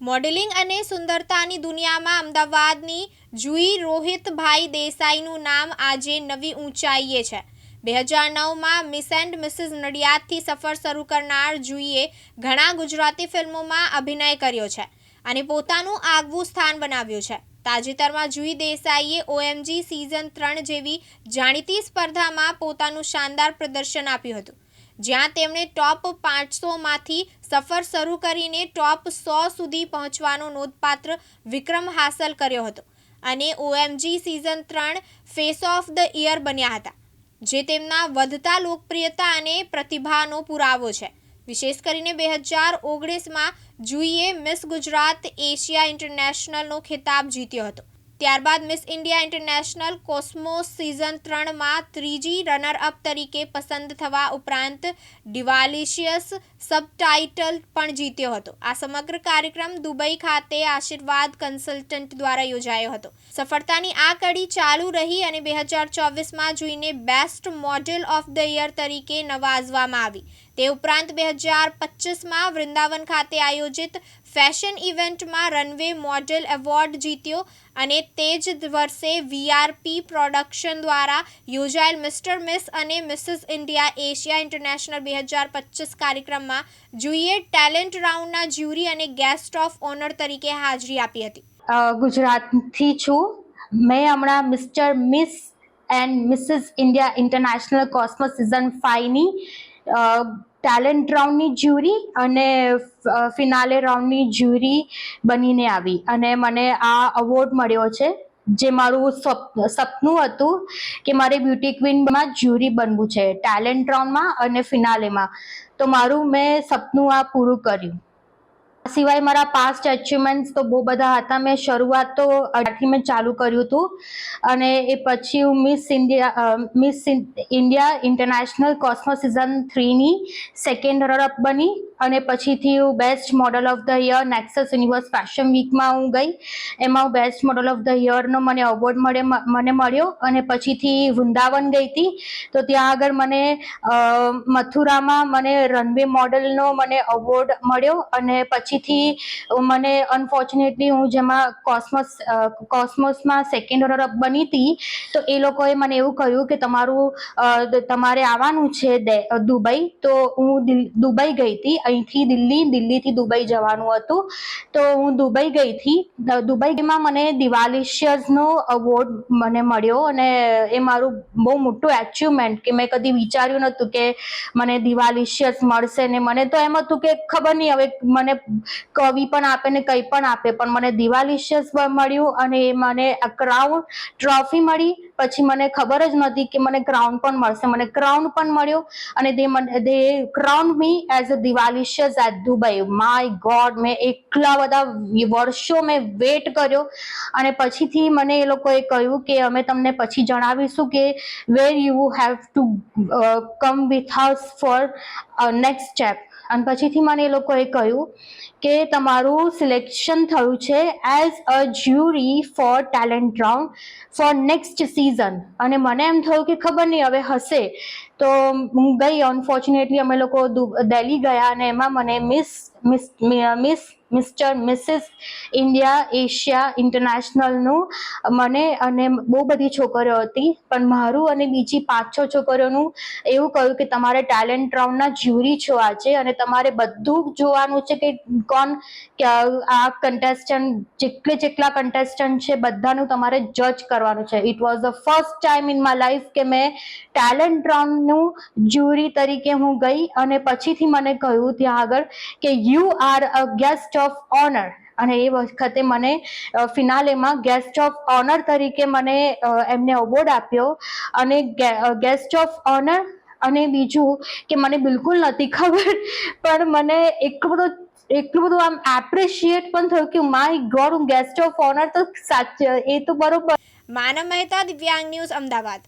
Modelling અને સુંદરતાની દુનિયામાં અમદાવાદની જુઈ રોહિતભાઈ દેસાઈનું નામ આજે નવી ઊંચાઈએ છે. બે હજાર નવમાં મિસ એન્ડ મિસિસ નડિયાદથી સફર શરૂ કરનાર જુઈએ ઘણા ગુજરાતી ફિલ્મોમાં અભિનય કર્યો છે અને પોતાનું આગવું સ્થાન બનાવ્યું છે. તાજેતરમાં જુઈ દેસાઈએ ઓએમજી સિઝન ત્રણ જેવી જાણીતી સ્પર્ધામાં પોતાનું શાનદાર પ્રદર્શન આપ્યું હતું. જ્યાં તેમણે ટોપ પાંચસોમાંથી સફર શરૂ કરીને ટોપ સો સુધી પહોંચવાનો નોંધપાત્ર વિક્રમ હાંસલ કર્યો હતો અને ઓએમજી સિઝન ત્રણ ફેસ ઓફ ધ યર બન્યા હતા, જે તેમના વધતા લોકપ્રિયતા અને પ્રતિભાનો પુરાવો છે. વિશેષ કરીને બે હજાર ઓગણીસમાં જુઈએ મિસ ગુજરાત એશિયા ઇન્ટરનેશનલનો ખિતાબ જીત્યો હતો. ત્યારબાદ Miss India international cosmos season ત્રણમાં ત્રીજી રનરઅપ તરીકે પસંદ થવા ઉપરાંત ડિવાલિશિયસ સબટાઇટલ પણ જીત્યો હતો. આ સમગ્ર કાર્યક્રમ દુબઈ ખાતે આશીર્વાદ કન્સલ્ટન્ટ દ્વારા યોજાયો હતો. સફળતાની આ કડી ચાલુ રહી અને બે હજાર ચોવીસમાં જોઈને best model of the year તરીકે નવાજવામાં આવી. તે ઉપરાંત બે હજાર પચીસમાં વૃંદાવન ખાતે આયોજિત ફેશન ઇવેન્ટમાં રનવે મોડેલ એવોર્ડ જીત્યો અને તે જ વર્ષે વીઆરપી પ્રોડક્શન દ્વારા યોજાયેલ મિસ્ટર મિસ અને મિસિસ ઇન્ડિયા એશિયા ઇન્ટરનેશનલ બે હજાર પચીસ કાર્યક્રમમાં જુઈએ ટેલેન્ટ રાઉન્ડના જ્યુરી અને ગેસ્ટ ઓફ ઓનર તરીકે હાજરી આપી હતી. ગુજરાતથી છું. મેં હમણાં Mr Miss and Mrs India international cosmo season ફાઈવની talent રાઉન્ડની જ્યુરી અને ફિનાલે રાઉન્ડની જ્યુરી બનીને આવી. અને મને આ અવોર્ડ મળ્યો છે, જે મારું સપનું હતું કે મારે બ્યુટી ક્વીનમાં જ્યુરી બનવું છે ટેલેન્ટ રાઉન્ડમાં અને ફિનાલેમાં. તો મારું મેં સપનું આ પૂરું કર્યું. આ સિવાય મારા પાસ્ટ અચીવમેન્ટ્સ તો બહુ બધા હતા. મેં શરૂઆત તો અઢારથી મેં ચાલુ કર્યું હતું. અને એ પછી હું Miss India Miss India international cosmo season થ્રીની second runner up બની. અને પછીથી હું best model of the year Nexus universe fashion વીકમાં હું ગઈ. એમાં હું બેસ્ટ મોડલ ઓફ ધ યરનો મને અવોર્ડ મળે મને મળ્યો અને પછીથી વૃંદાવન ગઈ હતી. તો ત્યાં આગળ મને મથુરામાં મને રનવે મોડલનો મને અવોર્ડ મળ્યો અને પછીથી મને અનફોર્ચ્યુનેટલી હું જેમાં કોસ્મોસ કોસ્મોસમાં સેકન્ડ રનરઅપ બની હતી. તો એ લોકોએ મને એવું કહ્યું કે તમારું તમારે આવવાનું છે દુબઈ. તો હું દુબઈ ગઈ હતી. અહીંથી દિલ્હી, દિલ્હીથી દુબઈ જવાનું હતું. તો હું દુબઈ ગઈ હતી. દુબઈમાં મને દિવાલિશિયસનો અવોર્ડ મને મળ્યો અને એ મારું બહુ મોટું એચિવમેન્ટ કે મેં કદી વિચાર્યું નહોતું કે મને દિવાલિશિયસ મળશે ને મને. તો એમ હતું કે ખબર નહીં, હવે મને કવિ પણ આપે ને કંઈ પણ આપે, પણ મને દિવાલિશિયસ મળ્યું અને એ મને ક્રાઉન ટ્રોફી મળી. પછી મને ખબર જ નહોતી કે મને ક્રાઉન પણ મળશે. મને ક્રાઉન પણ મળ્યો અને they they crown me as a Divalicious at Dubai my God મેં એટલા બધા વર્ષો મેં વેટ કર્યો. અને પછીથી મને એ લોકોએ કહ્યું કે અમે તમને પછી જણાવીશું કે where you have to come with house for next step અને પછીથી મને એ લોકોએ કહ્યું કે તમારું સિલેક્શન થયું છે as a jury for talent round for next season અને મને એમ થયું કે ખબર નહીં, હવે હશે. તો હું ગઈ અનફોર્ચ્યુનેટલી અમે લોકો દિલ્હી ગયા અને એમાં મને Miss Miss Miss, Mr, Mrs India, Asia, ઇન્ટરનેશનલનું મને અને બહુ બધી છોકરીઓ હતી. પણ મારું અને બીજી પાંચ, છ છોકરીઓનું એવું કહ્યું કે તમારે ટેલેન્ટ રાઉન્ડના જ્યુરી છો આજે અને તમારે બધું જોવાનું છે કે કોણ આ કન્ટેસ્ટન્ટ જેટલે જેટલા કન્ટેસ્ટન્ટ છે બધાનું તમારે જજ કરવાનું છે. It was the first time in my life કે મેં ટેલેન્ટ રાઉન્ડનું જ્યુરી તરીકે હું ગઈ અને પછીથી મને કહ્યું ત્યાં આગળ કે you are a guest of honour અને એ વખતે મને ફિનાલેમાં ગેસ્ટ ઓફ ઓનર તરીકે મને એમને અવોર્ડ આપ્યો. અને ગેસ્ટ ઓફ ઓનર અને બીજું કે મને બિલકુલ નથી ખબર, પણ મને એટલું બધું એટલું બધું આમ એપ્રિશિએટ પણ થયું કે માય ગોડ હું ગેસ્ટ ઓફ ઓનર તો સાચ એ તો બરોબર. માનવ મહેતા દિવ્યાંગ ન્યૂઝ અમદાવાદ.